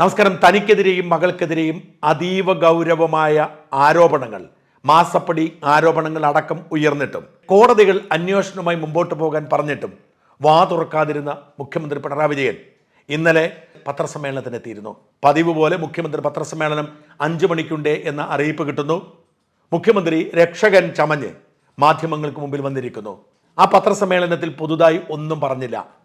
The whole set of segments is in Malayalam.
നമസ്കാരം. തനിക്കെതിരെയും മകൾക്കെതിരെയും അതീവ ഗൗരവമായ ആരോപണങ്ങൾ മാസപ്പടി ആരോപണങ്ങൾ അടക്കം ഉയർന്നിട്ടും കോടതികൾ അന്വേഷണവുമായി മുമ്പോട്ട് പോകാൻ പറഞ്ഞിട്ടും വാ തുറക്കാതിരുന്ന മുഖ്യമന്ത്രി പിണറായി വിജയൻ ഇന്നലെ പത്രസമ്മേളനത്തിനെത്തിയിരുന്നു പതിവ് പോലെ മുഖ്യമന്ത്രി പത്രസമ്മേളനം അഞ്ചു മണിക്കുണ്ടേ എന്ന അറിയിപ്പ് കിട്ടുന്നു. മുഖ്യമന്ത്രി രക്ഷകൻ ചമഞ്ഞ് മാധ്യമങ്ങൾക്ക് മുമ്പിൽ വന്നിരിക്കുന്നു. ആ പത്രസമ്മേളനത്തിൽ പുതുതായി ഒന്നും പറഞ്ഞില്ല.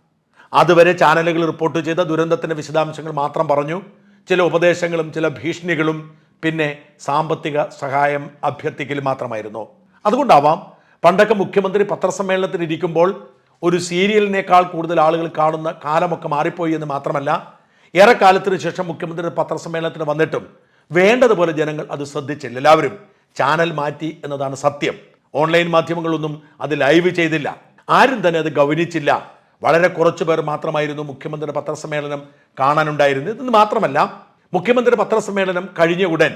അതുവരെ ചാനലുകൾ റിപ്പോർട്ട് ചെയ്ത ദുരന്തത്തിന്റെ വിശദാംശങ്ങൾ മാത്രം പറഞ്ഞു. ചില ഉപദേശങ്ങളും ചില ഭീഷണികളും പിന്നെ സാമ്പത്തിക സഹായം അഭ്യർത്ഥിക്കൽ മാത്രമായിരുന്നു. അതുകൊണ്ടാവാം പണ്ടൊക്കെ മുഖ്യമന്ത്രി പത്രസമ്മേളനത്തിൽ ഇരിക്കുമ്പോൾ ഒരു സീരിയലിനേക്കാൾ കൂടുതൽ ആളുകൾ കാണുന്ന കാലമൊക്കെ മാറിപ്പോയി എന്ന് മാത്രമല്ല ഏറെക്കാലത്തിന് ശേഷം മുഖ്യമന്ത്രി പത്രസമ്മേളനത്തിന് വന്നിട്ടും വേണ്ടതുപോലെ ജനങ്ങൾ അത് ശ്രദ്ധിച്ചില്ല. എല്ലാവരും ചാനൽ മാറ്റി എന്നതാണ് സത്യം. ഓൺലൈൻ മാധ്യമങ്ങളൊന്നും അത് ലൈവ് ചെയ്തില്ല. ആരും തന്നെ അത് ഗൗനിച്ചില്ല. വളരെ കുറച്ച് പേർ മാത്രമായിരുന്നു മുഖ്യമന്ത്രിയുടെ പത്രസമ്മേളനം കാണാനുണ്ടായിരുന്നത്. ഇത് മാത്രമല്ല മുഖ്യമന്ത്രിയുടെ പത്രസമ്മേളനം കഴിഞ്ഞ ഉടൻ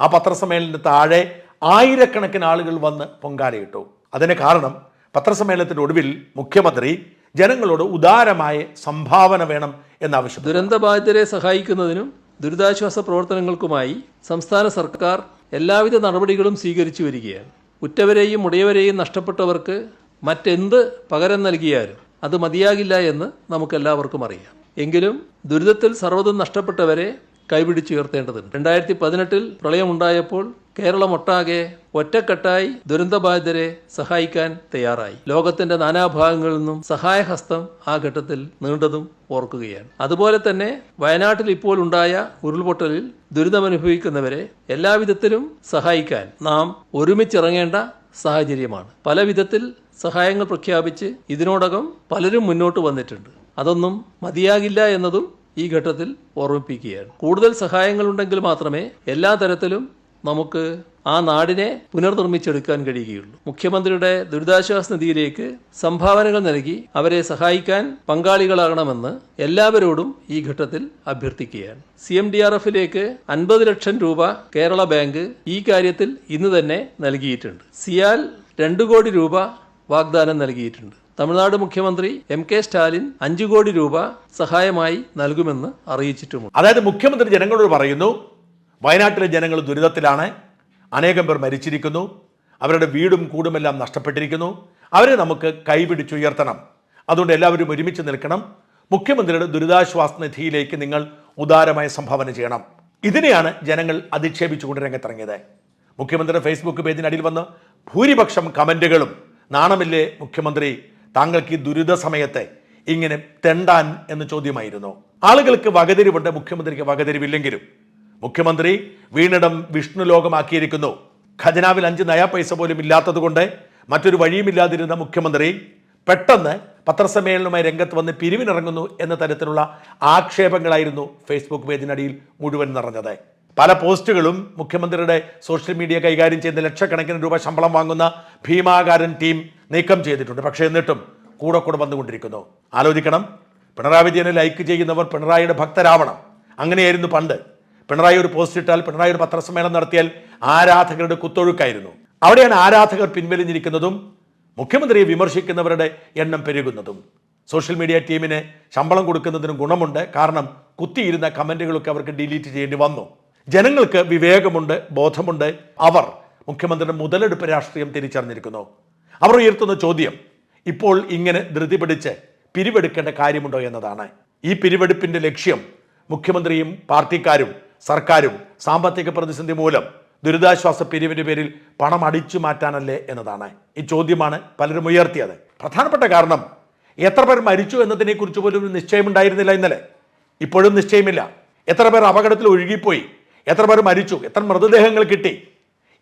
ആ പത്രസമ്മേളനത്തിന് താഴെ ആയിരക്കണക്കിന് ആളുകൾ വന്ന് പൊങ്കാലയിട്ടു. അതിന് കാരണം പത്രസമ്മേളനത്തിന്റെ ഒടുവിൽ മുഖ്യമന്ത്രി ജനങ്ങളോട് ഉദാരമായ സംഭാവന വേണം എന്നാവശ്യം ദുരന്തബാധിതരെ സഹായിക്കുന്നതിനും ദുരിതാശ്വാസ പ്രവർത്തനങ്ങൾക്കുമായി സംസ്ഥാന സർക്കാർ എല്ലാവിധ നടപടികളും സ്വീകരിച്ചു വരികയാണ്. ഉറ്റവരെയും ഉടയവരെയും നഷ്ടപ്പെട്ടവർക്ക് മറ്റെന്ത് പകരം നൽകിയാലും അത് മതിയാകില്ല എന്ന് നമുക്കെല്ലാവർക്കും അറിയാം. എങ്കിലും ദുരിതത്തിൽ സർവതും നഷ്ടപ്പെട്ടവരെ കൈപിടിച്ചുയർത്തേണ്ടതുണ്ട് രണ്ടായിരത്തി പതിനെട്ടിൽ പ്രളയമുണ്ടായപ്പോൾ കേരളമൊട്ടാകെ ഒറ്റക്കെട്ടായി ദുരന്തബാധിതരെ സഹായിക്കാൻ തയ്യാറായി. ലോകത്തിന്റെ നാനാഭാഗങ്ങളിൽ നിന്നും സഹായഹസ്തം ആ ഘട്ടത്തിൽ നീണ്ടതും ഓർക്കുകയാണ്. അതുപോലെ തന്നെ വയനാട്ടിൽ ഇപ്പോൾ ഉണ്ടായ ഉരുൾപൊട്ടലിൽ ദുരിതമനുഭവിക്കുന്നവരെ എല്ലാവിധത്തിലും സഹായിക്കാൻ നാം ഒരുമിച്ചിറങ്ങേണ്ട സാഹചര്യമാണ്. പല വിധത്തിൽ സഹായങ്ങൾ പ്രഖ്യാപിച്ച് ഇതിനോടകം പലരും മുന്നോട്ട് വന്നിട്ടുണ്ട്. അതൊന്നും മതിയാകില്ല എന്നതും ഈ ഘട്ടത്തിൽ ഓർമ്മിപ്പിക്കുകയാണ്. കൂടുതൽ സഹായങ്ങളുണ്ടെങ്കിൽ മാത്രമേ എല്ലാ തരത്തിലും നമുക്ക് ആ നാടിനെ പുനർനിർമ്മിച്ചെടുക്കാൻ കഴിയുകയുള്ളൂ. മുഖ്യമന്ത്രിയുടെ ദുരിതാശ്വാസ നിധിയിലേക്ക് സംഭാവനകൾ നൽകി അവരെ സഹായിക്കാൻ പങ്കാളികളാകണമെന്ന് എല്ലാവരോടും ഈ ഘട്ടത്തിൽ അഭ്യർത്ഥിക്കുകയാണ്. സി എം ഡി ആർ എഫിലേക്ക് അൻപത് ലക്ഷം രൂപ കേരള ബാങ്ക് ഈ കാര്യത്തിൽ ഇന്ന് തന്നെ നൽകിയിട്ടുണ്ട്. സിയാൽ രണ്ടു കോടി രൂപ വാഗ്ദാനം നൽകിയിട്ടുണ്ട്. തമിഴ്നാട് മുഖ്യമന്ത്രി എം കെ സ്റ്റാലിൻ അഞ്ചു കോടി രൂപ സഹായമായി നൽകുമെന്ന് അറിയിച്ചിട്ടുമുണ്ട്. അതായത് മുഖ്യമന്ത്രി ജനങ്ങളോട് പറയുന്നു വയനാട്ടിലെ ജനങ്ങൾ ദുരിതത്തിലാണ്. അനേകം പേർ മരിച്ചിരിക്കുന്നു. അവരുടെ വീടും കൂടുമെല്ലാം നഷ്ടപ്പെട്ടിരിക്കുന്നു. അവരെ നമുക്ക് കൈപിടിച്ചുയർത്തണം. അതുകൊണ്ട് എല്ലാവരും ഒരുമിച്ച് നിൽക്കണം. മുഖ്യമന്ത്രിയുടെ ദുരിതാശ്വാസ നിധിയിലേക്ക് നിങ്ങൾ ഉദാരമായ സംഭാവന ചെയ്യണം. ഇതിനെയാണ് ജനങ്ങൾ അധിക്ഷേപിച്ചുകൊണ്ട് രംഗത്തിറങ്ങിയത്. മുഖ്യമന്ത്രിയുടെ ഫേസ്ബുക്ക് പേജിനടിയിൽ വന്ന് ഭൂരിപക്ഷം കമന്റുകളും നാണമില്ലേ മുഖ്യമന്ത്രി താങ്കൾക്ക് ഈ ദുരിത സമയത്തെ ഇങ്ങനെ തെണ്ടാൻ എന്ന് ചോദ്യമായിരുന്നു. ആളുകൾക്ക് വകതിരിവുണ്ട് മുഖ്യമന്ത്രിക്ക് വകതിരിവില്ലെങ്കിലും. മുഖ്യമന്ത്രി വീണിടം വിഷ്ണു ലോകമാക്കിയിരിക്കുന്നു. ഖജനാവിൽ അഞ്ച് നയാ പൈസ പോലും ഇല്ലാത്തതുകൊണ്ട് മറ്റൊരു വഴിയുമില്ലാതിരുന്ന മുഖ്യമന്ത്രി പെട്ടെന്ന് പത്രസമ്മേളനവുമായി രംഗത്ത് വന്ന് പിരിവിനിറങ്ങുന്നു എന്ന തരത്തിലുള്ള ആക്ഷേപങ്ങളായിരുന്നു ഫേസ്ബുക്ക് പേജിനടിയിൽ മുഴുവൻ നിറഞ്ഞത്. പല പോസ്റ്റുകളും മുഖ്യമന്ത്രിയുടെ സോഷ്യൽ മീഡിയ കൈകാര്യം ചെയ്യുന്ന ലക്ഷക്കണക്കിന് രൂപ ശമ്പളം വാങ്ങുന്ന ഭീമാകാരൻ ടീം നീക്കം ചെയ്തിട്ടുണ്ട്. പക്ഷേ എന്നിട്ടും കൂടെ കൂടെ വന്നുകൊണ്ടിരിക്കുന്നു. ആലോചിക്കണം. പിണറായി വിജയനെ ലൈക്ക് ചെയ്യുന്നവർ പിണറായിയുടെ ഭക്തരാവണം. അങ്ങനെയായിരുന്നു പണ്ട്. പിണറായി ഒരു പോസ്റ്റ് ഇട്ടാൽ പിണറായി ഒരു പത്രസമ്മേളനം നടത്തിയാൽ ആരാധകരുടെ കുത്തൊഴുക്കായിരുന്നു. അവിടെയാണ് ആരാധകർ പിൻവലിഞ്ഞിരിക്കുന്നതും മുഖ്യമന്ത്രിയെ വിമർശിക്കുന്നവരുടെ എണ്ണം പെരുകുന്നതും. സോഷ്യൽ മീഡിയ ടീമിന് ശമ്പളം കൊടുക്കുന്നതിന് ഗുണമുണ്ട്. കാരണം കുത്തിയിരുന്ന കമന്റുകളൊക്കെ അവർക്ക് ഡിലീറ്റ് ചെയ്യേണ്ടി വന്നു. ജനങ്ങൾക്ക് വിവേകമുണ്ട് ബോധമുണ്ട്. അവർ മുഖ്യമന്ത്രിയുടെ മുതലെടുപ്പ് രാഷ്ട്രീയം തിരിച്ചറിഞ്ഞിരിക്കുന്നു. അവർ ഉയർത്തുന്ന ചോദ്യം ഇപ്പോൾ ഇങ്ങനെ ധൃതി പിടിച്ച് പിരിവെടുക്കേണ്ട കാര്യമുണ്ടോ എന്നതാണ്. ഈ പിരിവെടുപ്പിന്റെ ലക്ഷ്യം മുഖ്യമന്ത്രിയും പാർട്ടിക്കാരും സർക്കാരും സാമ്പത്തിക പ്രതിസന്ധി മൂലം ദുരിതാശ്വാസ പിരിവിന്റെ പേരിൽ പണം അടിച്ചു മാറ്റാനല്ലേ എന്നതാണ്. ഈ ചോദ്യമാണ് പലരും ഉയർത്തിയത്. പ്രധാനപ്പെട്ട കാരണം എത്ര പേർ മരിച്ചു എന്നതിനെക്കുറിച്ച് പോലും ഒരു നിശ്ചയമുണ്ടായിരുന്നില്ല ഇന്നലെ. ഇപ്പോഴും നിശ്ചയമില്ല. എത്ര പേർ അപകടത്തിൽ ഒഴുകിപ്പോയി എത്ര പേർ മരിച്ചു എത്ര മൃതദേഹങ്ങൾ കിട്ടി.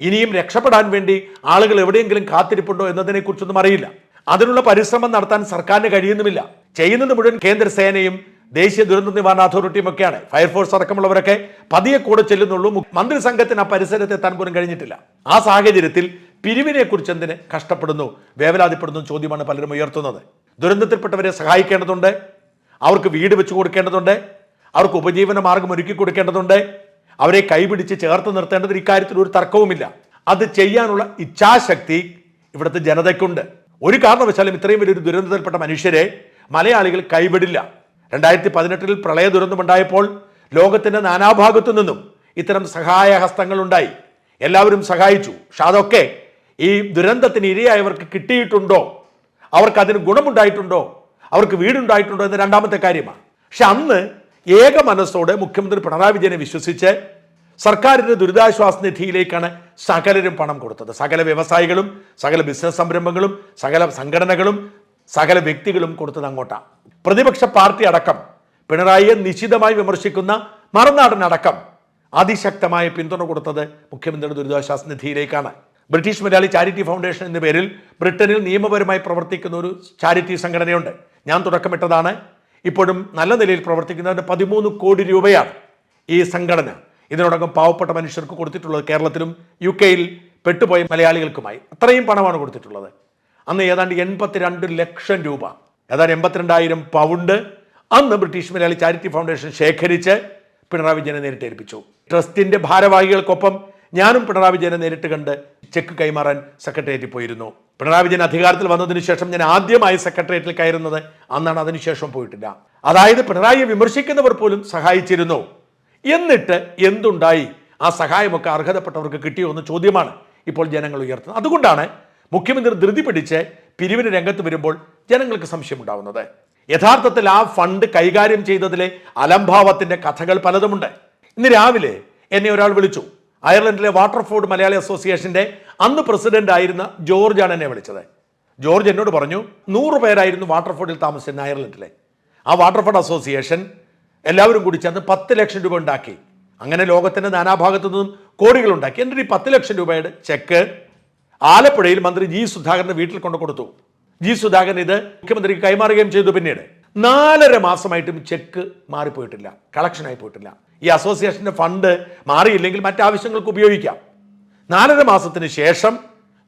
ഇനിയും രക്ഷപ്പെടാൻ വേണ്ടി ആളുകൾ എവിടെയെങ്കിലും കാത്തിരിപ്പുണ്ടോ എന്നതിനെക്കുറിച്ചൊന്നും അറിയില്ല. അതിനുള്ള പരിശ്രമം നടത്താൻ സർക്കാരിന് കഴിയുന്നുമില്ല. ചെയ്യുന്നത് മുഴുവൻ കേന്ദ്ര സേനയും ദേശീയ ദുരന്ത നിവാരണ അതോറിറ്റിയും ഒക്കെയാണ് ഫയർഫോഴ്സ് അടക്കമുള്ളവരൊക്കെ പതിയെ കൂടെ ചെല്ലുന്നുള്ളൂ. മന്ത്രി മന്ത്രിസംഘത്തിന് ആ പരിസരത്തെ എത്താൻ പോലും കഴിഞ്ഞിട്ടില്ല. ആ സാഹചര്യത്തിൽ പിരിവിനെ കുറിച്ച് എന്തിന് കഷ്ടപ്പെടുന്നു വേവലാതിപ്പെടുന്നു ചോദ്യമാണ് പലരും ഉയർത്തുന്നത്. ദുരന്തത്തിൽപ്പെട്ടവരെ സഹായിക്കേണ്ടതുണ്ട്. അവർക്ക് വീട് വെച്ചു കൊടുക്കേണ്ടതുണ്ട്. അവർക്ക് ഉപജീവന മാർഗം ഒരുക്കി കൊടുക്കേണ്ടതുണ്ട്. അവരെ കൈപിടിച്ച് ചേർത്ത് നിർത്തേണ്ടത് ഇക്കാര്യത്തിൽ ഒരു തർക്കവുമില്ല. അത് ചെയ്യാനുള്ള ഇച്ഛാശക്തി ഇവിടുത്തെ ജനതയ്ക്കുണ്ട്. ഒരു കാരണവശാലും ഇത്രയും വലിയൊരു ദുരന്തത്തിൽപ്പെട്ട മനുഷ്യരെ മലയാളികൾ കൈവിടില്ല. രണ്ടായിരത്തി പതിനെട്ടിൽ പ്രളയ ദുരന്തമുണ്ടായപ്പോൾ ലോകത്തിന്റെ നാനാഭാഗത്തു നിന്നും ഇത്തരം സഹായ ഹസ്തങ്ങളുണ്ടായി എല്ലാവരും സഹായിച്ചു. പക്ഷെ അതൊക്കെ ഈ ദുരന്തത്തിന് ഇരയായവർക്ക് കിട്ടിയിട്ടുണ്ടോ? അവർക്ക് അതിന് ഗുണമുണ്ടായിട്ടുണ്ടോ? അവർക്ക് വീടുണ്ടായിട്ടുണ്ടോ എന്ന രണ്ടാമത്തെ കാര്യമാണ്. പക്ഷെ അന്ന് ഏക മനസ്സോടെ മുഖ്യമന്ത്രി പിണറായി വിജയനെ വിശ്വസിച്ച് സർക്കാരിന്റെ ദുരിതാശ്വാസ നിധിയിലേക്കാണ് സകലരും പണം കൊടുത്തത്. സകല വ്യവസായികളും സകല ബിസിനസ് സംരംഭങ്ങളും സകല സംഘടനകളും സകല വ്യക്തികളും കൊടുത്തത് അങ്ങോട്ടാണ്. പ്രതിപക്ഷ പാർട്ടി അടക്കം പിണറായിയെ നിശിതമായി വിമർശിക്കുന്ന മറുനാടനടക്കം അതിശക്തമായ പിന്തുണ കൊടുത്തത് മുഖ്യമന്ത്രിയുടെ ദുരിതാശ്വാസ നിധിയിലേക്കാണ്. ബ്രിട്ടീഷ് മലയാളി ചാരിറ്റി ഫൗണ്ടേഷൻ എന്ന പേരിൽ ബ്രിട്ടനിൽ നിയമപരമായി പ്രവർത്തിക്കുന്ന ഒരു ചാരിറ്റി സംഘടനയുണ്ട്. ഞാൻ തുടക്കമിട്ടതാണ്. ഇപ്പോഴും നല്ല നിലയിൽ പ്രവർത്തിക്കുന്നതിന് പതിമൂന്ന് കോടി രൂപയാണ് ഈ സംഘടന. ഇതിനോടകം പാവപ്പെട്ട മനുഷ്യർക്ക് കൊടുത്തിട്ടുള്ളത് കേരളത്തിലും യു കെയിൽ പെട്ടുപോയ മലയാളികൾക്കുമായി. അത്രയും പണമാണ് കൊടുത്തിട്ടുള്ളത്. അന്ന് ഏതാണ്ട് എൺപത്തിരണ്ട് ലക്ഷം രൂപ ഏതാണ്ട് എൺപത്തിരണ്ടായിരം പൗണ്ട് അന്ന് ബ്രിട്ടീഷ് മലയാളി ചാരിറ്റി ഫൗണ്ടേഷൻ ശേഖരിച്ച് പിണറായി വിജയനെ നേരിട്ട് ഏൽപ്പിച്ചു. ട്രസ്റ്റിന്റെ ഭാരവാഹികൾക്കൊപ്പം ഞാനും പിണറായി വിജയനെ നേരിട്ട് കണ്ട് ചെക്ക് കൈമാറാൻ സെക്രട്ടേറിയറ്റിൽ പോയിരുന്നു. പിണറായി വിജയൻ അധികാരത്തിൽ വന്നതിന് ശേഷം ഞാൻ ആദ്യമായി സെക്രട്ടേറിയറ്റിൽ കയറുന്നത് അന്നാണ് അതിനുശേഷം പോയിട്ടില്ല. അതായത് പിണറായിയെ വിമർശിക്കുന്നവർ പോലും സഹായിച്ചിരുന്നു. എന്നിട്ട് എന്തുണ്ടായി? ആ സഹായമൊക്കെ അർഹതപ്പെട്ടവർക്ക് കിട്ടിയോ എന്ന ചോദ്യമാണ് ഇപ്പോൾ ജനങ്ങൾ ഉയർത്തുന്നത്. അതുകൊണ്ടാണ് മുഖ്യമന്ത്രി ധൃതി പിടിച്ച് പിരിവിന് രംഗത്ത് വരുമ്പോൾ ജനങ്ങൾക്ക് സംശയമുണ്ടാവുന്നത്. യഥാർത്ഥത്തിൽ ആ ഫണ്ട് കൈകാര്യം ചെയ്തതിലെ അലംഭാവത്തിന്റെ കഥകൾ പലതുമുണ്ട്. ഇന്ന് രാവിലെ എന്നെ ഒരാൾ വിളിച്ചു. അയർലൻഡിലെ വാട്ടർഫോർഡ് മലയാളി അസോസിയേഷന്റെ അന്ന് പ്രസിഡന്റ് ആയിരുന്ന ജോർജാണ് എന്നെ വിളിച്ചത്. ജോർജ് എന്നോട് പറഞ്ഞു നൂറ് പേരായിരുന്നു വാട്ടർഫോർഡിൽ താമസിച്ചിരുന്ന അയർലൻഡിലെ. ആ വാട്ടർഫോർഡ് അസോസിയേഷൻ എല്ലാവരും കൂടി ചേർന്ന് പത്ത് ലക്ഷം രൂപ ഉണ്ടാക്കി. അങ്ങനെ ലോകത്തിന്റെ നാനാഭാഗത്തു നിന്നും കോടികൾ ഉണ്ടാക്കി. എന്നിട്ട് ഈ പത്ത് ലക്ഷം രൂപയുടെ ചെക്ക് ആലപ്പുഴയിൽ മന്ത്രി ജി സുധാകരന്റെ വീട്ടിൽ കൊണ്ടു കൊടുത്തു. ജി സുധാകരൻ ഇത് മുഖ്യമന്ത്രിക്ക് കൈമാറുകയും ചെയ്തു പിന്നീട്. നാലര മാസമായിട്ടും ചെക്ക് മാറിപ്പോയിട്ടില്ല കളക്ഷനായി പോയിട്ടില്ല. ഈ അസോസിയേഷന്റെ ഫണ്ട് മാറിയില്ലെങ്കിൽ മറ്റാവശ്യങ്ങൾക്ക് ഉപയോഗിക്കാം. നാലര മാസത്തിന് ശേഷം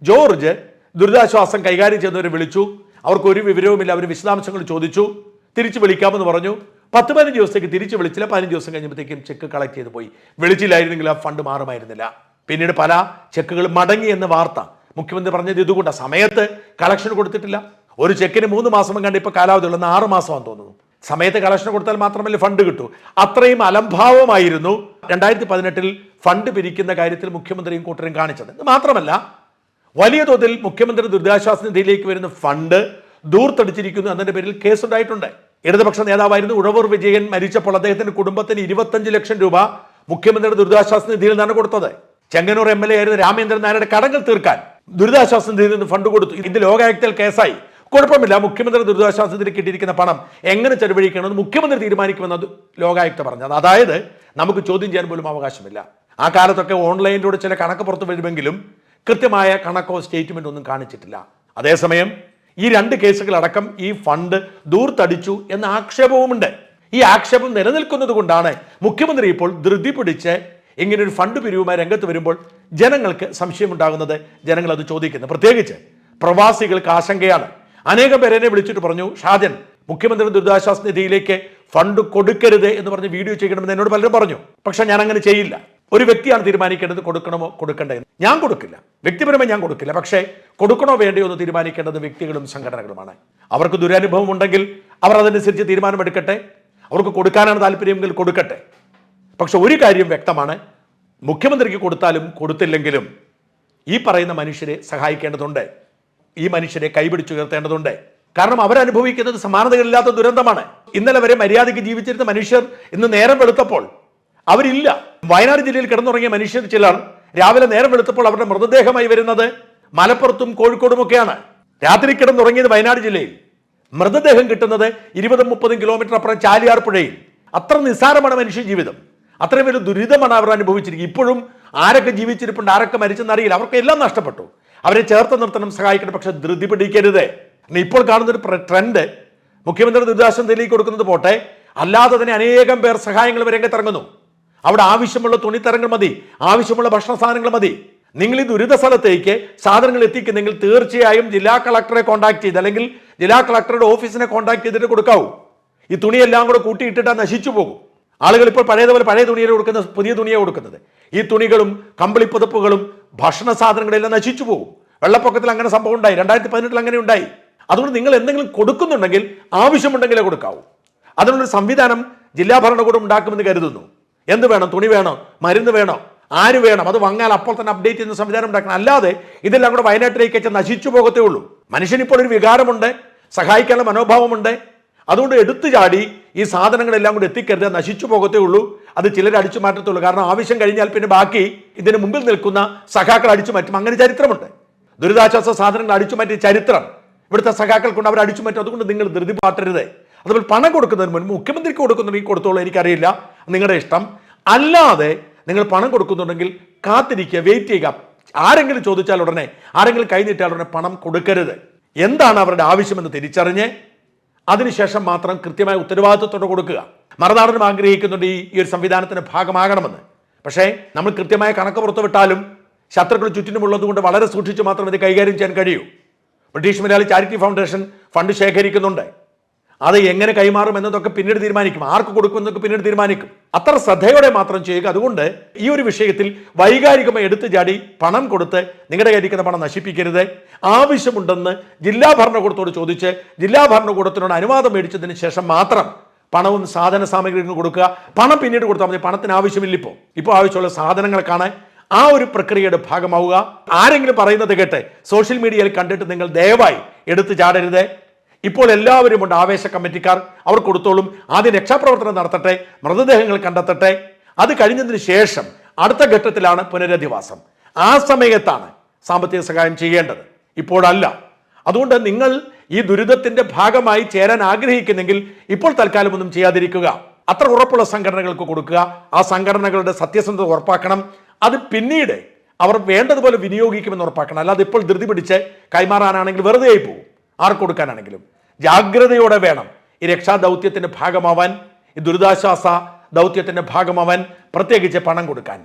ജോർജ് ദുരിതാശ്വാസം കൈകാര്യം ചെയ്യുന്നവരെ വിളിച്ചു. അവർക്ക് ഒരു വിവരവുമില്ല അവർ വിശദാംശങ്ങൾ ചോദിച്ചു. തിരിച്ചു വിളിക്കാമെന്ന് പറഞ്ഞു. പത്ത് പതിനഞ്ച് ദിവസത്തേക്ക് തിരിച്ചു വിളിച്ചില്ല. പതിനഞ്ച് ദിവസം കഴിഞ്ഞപ്പോഴത്തേക്കും ചെക്ക് കളക്ട് ചെയ്ത് പോയി. വിളിച്ചില്ലായിരുന്നെങ്കിൽ ആ ഫണ്ട് മാറുമായിരുന്നില്ല. പിന്നീട് പല ചെക്കുകൾ മടങ്ങി എന്ന വാർത്ത മുഖ്യമന്ത്രി പറഞ്ഞത് ഇതുകൊണ്ടാണ് സമയത്ത് കളക്ഷൻ കൊടുത്തിട്ടില്ല. ഒരു ചെക്കിന് മൂന്ന് മാസം കണ്ട് ഇപ്പോൾ കാലാവധി ഉള്ളത് ആറ് മാസമാണെന്ന് തോന്നുന്നു. സമയത്ത് കളക്ഷൻ കൊടുത്താൽ മാത്രമല്ലേ ഫണ്ട് കിട്ടൂ. അത്രയും അലംഭാവമായിരുന്നു രണ്ടായിരത്തി പതിനെട്ടിൽ ഫണ്ട് പിരിക്കുന്ന കാര്യത്തിൽ മുഖ്യമന്ത്രിയും കൂട്ടരും കാണിച്ചത്. ഇത് മാത്രമല്ല വലിയ തോതിൽ മുഖ്യമന്ത്രി ദുരിതാശ്വാസ നിധിയിലേക്ക് വരുന്ന ഫണ്ട് ദൂർത്തടിച്ചിരിക്കുന്നു എന്നതിന്റെ പേരിൽ കേസുണ്ടായിട്ടുണ്ട് ഇടതുപക്ഷ നേതാവായിരുന്നു ഉഴവൂർ വിജയൻ. മരിച്ചപ്പോൾ അദ്ദേഹത്തിന്റെ കുടുംബത്തിന് ഇരുപത്തഞ്ച് ലക്ഷം രൂപ മുഖ്യമന്ത്രിയുടെ ദുരിതാശ്വാസ നിധിയിൽ നിന്നാണ് കൊടുത്തത്. ചെങ്ങന്നൂർ എം എൽ എ ആയിരുന്ന രാമേന്ദ്രൻ നായരുടെ കടങ്ങൾ തീർക്കാൻ ദുരിതാശ്വാസ നിധിയിൽ നിന്ന് ഫണ്ട് കൊടുത്തു. ഇത് ലോകായുക്തയിൽ കേസായി. കുഴപ്പമില്ല. മുഖ്യമന്ത്രി ദുരിതാശ്വാസ നിധിയിൽ കിട്ടിയിരിക്കുന്ന പണം എങ്ങനെ ചെലവഴിക്കണമെന്ന് മുഖ്യമന്ത്രി തീരുമാനിക്കുമെന്നത് ലോകായുക്ത പറഞ്ഞത്. അതായത് നമുക്ക് ചോദ്യം ചെയ്യാൻ പോലും അവകാശമില്ല. ആ കാലത്തൊക്കെ ഓൺലൈനിലൂടെ ചില കണക്ക് പുറത്തു വരുമെങ്കിലും കൃത്യമായ കണക്കോ സ്റ്റേറ്റ്മെന്റ് ഒന്നും കാണിച്ചിട്ടില്ല. അതേസമയം ഈ രണ്ട് കേസുകളടക്കം ഈ ഫണ്ട് ദൂർത്തടിച്ചു എന്ന ആക്ഷേപവുമുണ്ട്. ഈ ആക്ഷേപം നിലനിൽക്കുന്നത് കൊണ്ടാണ് മുഖ്യമന്ത്രി ഇപ്പോൾ ധൃതി പിടിച്ച് ഇങ്ങനെ ഒരു ഫണ്ട് പിരിവുമായി രംഗത്ത് വരുമ്പോൾ ജനങ്ങൾക്ക് സംശയമുണ്ടാകുന്നത് ജനങ്ങൾ അത് ചോദിക്കുന്നു. പ്രത്യേകിച്ച് പ്രവാസികൾക്ക് ആശങ്കയാണ്. അനേകം പേരെ വിളിച്ചിട്ട് പറഞ്ഞു ഷാജൻ മുഖ്യമന്ത്രി ദുരിതാശ്വാസ നിധിയിലേക്ക് ഫണ്ട് കൊടുക്കരുത് എന്ന് പറഞ്ഞ് വീഡിയോ ചെയ്യണമെന്ന് എന്നോട് പലരും പറഞ്ഞു. പക്ഷെ ഞാൻ അങ്ങനെ ചെയ്യില്ല. ഒരു വ്യക്തിയാണ് തീരുമാനിക്കേണ്ടത് കൊടുക്കണമോ കൊടുക്കണ്ടേ ഞാൻ കൊടുക്കില്ല. വ്യക്തിപരമായി ഞാൻ കൊടുക്കില്ല. പക്ഷേ കൊടുക്കണോ വേണ്ടയോ എന്ന് തീരുമാനിക്കേണ്ടത് വ്യക്തികളും സംഘടനകളുമാണ്. അവർക്ക് ദുരനുഭവം ഉണ്ടെങ്കിൽ അവർ അതനുസരിച്ച് തീരുമാനമെടുക്കട്ടെ. അവർക്ക് കൊടുക്കാനാണ് താല്പര്യമെങ്കിൽ കൊടുക്കട്ടെ. പക്ഷെ ഒരു കാര്യം വ്യക്തമാണ്. മുഖ്യമന്ത്രിക്ക് കൊടുത്താലും കൊടുത്തില്ലെങ്കിലും ഈ പറയുന്ന മനുഷ്യരെ സഹായിക്കേണ്ടതുണ്ട്. ഈ മനുഷ്യരെ കൈപിടിച്ചുയർത്തേണ്ടതുണ്ട് കാരണം അവരനുഭവിക്കുന്നത് സമാനതകളില്ലാത്ത ദുരന്തമാണ്. ഇന്നലെ വരെ മര്യാദയ്ക്ക് ജീവിച്ചിരുന്ന മനുഷ്യർ ഇന്ന് നേരം വെളുത്തപ്പോൾ അവരില്ല. വയനാട് ജില്ലയിൽ കിടന്നുറങ്ങിയ മനുഷ്യർ ചിലർ രാവിലെ നേരം വെളുത്തപ്പോൾ അവരുടെ മൃതദേഹമായി വരുന്നത് മലപ്പുറത്തും കോഴിക്കോടുമൊക്കെയാണ്. രാത്രി കിടന്നുറങ്ങിയത് വയനാട് ജില്ലയിൽ. മൃതദേഹം കിട്ടുന്നത് ഇരുപതും മുപ്പതും കിലോമീറ്റർ അപ്പുറം ചാലിയാർ പുഴയിൽ. അത്ര നിസ്സാരമാണ് മനുഷ്യ ജീവിതം. അത്രയും വലിയ ദുരിതമാണ് അവർ അനുഭവിച്ചിരിക്കുന്നത്. ഇപ്പോഴും ആരൊക്കെ ജീവിച്ചിരിപ്പുണ്ട് ആരൊക്കെ മരിച്ചെന്ന് അറിയില്ല അവർക്ക് എല്ലാം നഷ്ടപ്പെട്ടു. അവരെ ചേർത്ത് നിർത്തണം സഹായിക്കണം പക്ഷെ ധൃതി പിടിക്കരുത്. ഇപ്പോൾ കാണുന്ന ഒരു ട്രെൻഡ് മുഖ്യമന്ത്രി ദുരിതാശ്വാസ നിധിയിലേക്ക് കൊടുക്കുന്നത് പോട്ടെ അല്ലാതെ തന്നെ അനേകം പേർ സഹായങ്ങൾ രംഗത്തിറങ്ങുന്നു അവിടെ ആവശ്യമുള്ള തുണിത്തരങ്ങൾ മതി ആവശ്യമുള്ള ഭക്ഷണ സാധനങ്ങൾ മതി. നിങ്ങൾ ഈ ദുരിത സ്ഥലത്തേക്ക് സാധനങ്ങൾ എത്തിക്കുന്നെങ്കിൽ തീർച്ചയായും ജില്ലാ കളക്ടറെ കോൺടാക്ട് ചെയ്ത് അല്ലെങ്കിൽ ജില്ലാ കളക്ടറുടെ ഓഫീസിനെ കോൺടാക്ട് ചെയ്തിട്ട് കൊടുക്കാവൂ. ഈ തുണിയെല്ലാം കൂടെ കൂട്ടിയിട്ടിട്ട് നശിച്ചു പോകും. ആളുകൾ ഇപ്പോൾ പഴയതുപോലെ പഴയ തുണിയിൽ കൊടുക്കുന്ന പുതിയ തുണിയാണ് കൊടുക്കുന്നത് ഈ തുണികളും കമ്പിളിപ്പുതപ്പുകളും ഭക്ഷണ സാധനങ്ങളെല്ലാം നശിച്ചു പോകും. വെള്ളപ്പൊക്കത്തിൽ അങ്ങനെ സംഭവം ഉണ്ടായി. രണ്ടായിരത്തി പതിനെട്ടിൽ അങ്ങനെ ഉണ്ടായി. അതുകൊണ്ട് നിങ്ങൾ എന്തെങ്കിലും കൊടുക്കുന്നുണ്ടെങ്കിൽ ആവശ്യമുണ്ടെങ്കിലേ കൊടുക്കാവൂ. അതിനുള്ളൊരു സംവിധാനം ജില്ലാ ഭരണകൂടം ഉണ്ടാക്കുമെന്ന് കരുതുന്നു. എന്ത് വേണം? തുണി വേണോ? മരുന്ന് വേണോ? ആര് വേണം? അത് വാങ്ങാൻ അപ്പോൾ തന്നെ അപ്ഡേറ്റ് ചെയ്യുന്ന സംവിധാനം ഉണ്ടാക്കണം. അല്ലാതെ ഇതെല്ലാം കൂടെ വയനാട്ടിലേക്ക് വെച്ച് നശിച്ചു പോകത്തേ ഉള്ളൂ. മനുഷ്യനിപ്പോൾ ഒരു വികാരമുണ്ട്. സഹായിക്കാനുള്ള മനോഭാവമുണ്ട്. അതുകൊണ്ട് എടുത്തു ചാടി ഈ സാധനങ്ങളെല്ലാം കൂടി എത്തിക്കരുത് നശിച്ചു പോകത്തേ ഉള്ളൂ. അത് ചിലർ അടിച്ചു മാറ്റത്തുള്ളൂ. കാരണം ആവശ്യം കഴിഞ്ഞാൽ പിന്നെ ബാക്കി ഇതിന് മുമ്പിൽ നിൽക്കുന്ന സഖാക്കൾ അടിച്ചു മാറ്റും. അങ്ങനെ ചരിത്രമുണ്ട്. ദുരിതാശ്വാസ സാധനങ്ങൾ അടിച്ചു മാറ്റിയ ചരിത്രം. ഇവിടുത്തെ സഖാക്കൾക്കൊണ്ട്. അവർ അടിച്ചു മാറ്റും. അതുകൊണ്ട് നിങ്ങൾ ധൃതി പാട്ടരുത് അതുപോലെ പണം കൊടുക്കുന്നതിന് മുൻപ് മുഖ്യമന്ത്രിക്ക് കൊടുക്കുന്നുണ്ടെങ്കിൽ കൊടുത്തോളൂ. എനിക്കറിയില്ല. നിങ്ങളുടെ ഇഷ്ടം. അല്ലാതെ നിങ്ങൾ പണം കൊടുക്കുന്നുണ്ടെങ്കിൽ കാത്തിരിക്കുക വെയിറ്റ് ചെയ്യുക. ആരെങ്കിലും ചോദിച്ചാൽ ഉടനെ ആരെങ്കിലും കൈ നീട്ടിയാൽ ഉടനെ പണം കൊടുക്കരുത്. എന്താണ് അവരുടെ ആവശ്യമെന്ന് തിരിച്ചറിഞ്ഞ് അതിനുശേഷം മാത്രം കൃത്യമായ ഉത്തരവാദിത്വത്തോടെ കൊടുക്കുക. മറുനാടനും ആഗ്രഹിക്കുന്നുണ്ട് ഈ ഈ ഒരു സംവിധാനത്തിന്റെ ഭാഗമാകണമെന്ന്. പക്ഷേ നമ്മൾ കൃത്യമായ കണക്ക് പുറത്തുവിട്ടാലും ശത്രുക്കൾ ചുറ്റിനുമുള്ളത് കൊണ്ട് വളരെ സൂക്ഷിച്ച് മാത്രം ഇത് കൈകാര്യം ചെയ്യാൻ കഴിയൂ. British Malayali charity foundation fund ശേഖരിക്കുന്നുണ്ട്. അത് എങ്ങനെ കൈമാറും എന്നതൊക്കെ പിന്നീട് തീരുമാനിക്കും. ആർക്ക് കൊടുക്കും എന്നൊക്കെ പിന്നീട് തീരുമാനിക്കും. അത്ര ശ്രദ്ധയോടെ മാത്രം ചെയ്യുക. അതുകൊണ്ട് ഈ ഒരു വിഷയത്തിൽ വൈകാരികമായി എടുത്തു ചാടി പണം കൊടുത്ത് നിങ്ങളുടെ കയ്യിരിക്കുന്ന പണം നശിപ്പിക്കരുത്. ആവശ്യമുണ്ടെന്ന് ജില്ലാ ഭരണകൂടത്തോട് ചോദിച്ച് ജില്ലാ ഭരണകൂടത്തിനോട് അനുവാദം മേടിച്ചതിന് ശേഷം മാത്രം പണവും സാധന സാമഗ്രികളും കൊടുക്കുക. പണം പിന്നീട് കൊടുത്താൽ മതി. പണത്തിന് ആവശ്യമില്ല ഇപ്പോൾ ഇപ്പോൾ ആവശ്യമുള്ള സാധനങ്ങൾക്കാണ് ആ ഒരു പ്രക്രിയയുടെ ഭാഗമാവുക. ആരെങ്കിലും പറയുന്നത് കേട്ടെ സോഷ്യൽ മീഡിയയിൽ കണ്ടിട്ട് നിങ്ങൾ ദയവായി എടുത്തു ചാടരുത്. ഇപ്പോൾ എല്ലാവരും ഉണ്ട്. ആവേശ കമ്മിറ്റിക്കാർ അവർ കൊടുത്തോളും. ആദ്യം രക്ഷാപ്രവർത്തനം നടത്തട്ടെ മൃതദേഹങ്ങൾ കണ്ടെത്തട്ടെ. അത് കഴിഞ്ഞതിന് ശേഷം അടുത്ത ഘട്ടത്തിലാണ് പുനരധിവാസം. ആ സമയത്താണ് സാമ്പത്തിക സഹായം ചെയ്യേണ്ടത്. ഇപ്പോഴല്ല. അതുകൊണ്ട് നിങ്ങൾ ഈ ദുരിതത്തിന്റെ ഭാഗമായി ചേരാൻ ആഗ്രഹിക്കുന്നെങ്കിൽ ഇപ്പോൾ തൽക്കാലം ഒന്നും ചെയ്യാതിരിക്കുക. അത്ര ഉറപ്പുള്ള സംഘടനകൾക്ക് കൊടുക്കുക. ആ സംഘടനകളുടെ സത്യസന്ധത ഉറപ്പാക്കണം. അത് പിന്നീട് അവർ വേണ്ടതുപോലെ വിനിയോഗിക്കുമെന്ന് ഉറപ്പാക്കണം. അല്ലാതെ ഇപ്പോൾ ധൃതി പിടിച്ച് കൈമാറാനാണെങ്കിൽ വെറുതെ ആയി പോകും. ആർക്ക് കൊടുക്കാനാണെങ്കിലും. ജാഗ്രതയോടെ വേണം ഈ രക്ഷാദൗത്യത്തിന്റെ ഭാഗമാവാൻ ഈ ദുരിതാശ്വാസ ദൗത്യത്തിന്റെ ഭാഗമാവാൻ പ്രത്യേകിച്ച് പണം കൊടുക്കാൻ.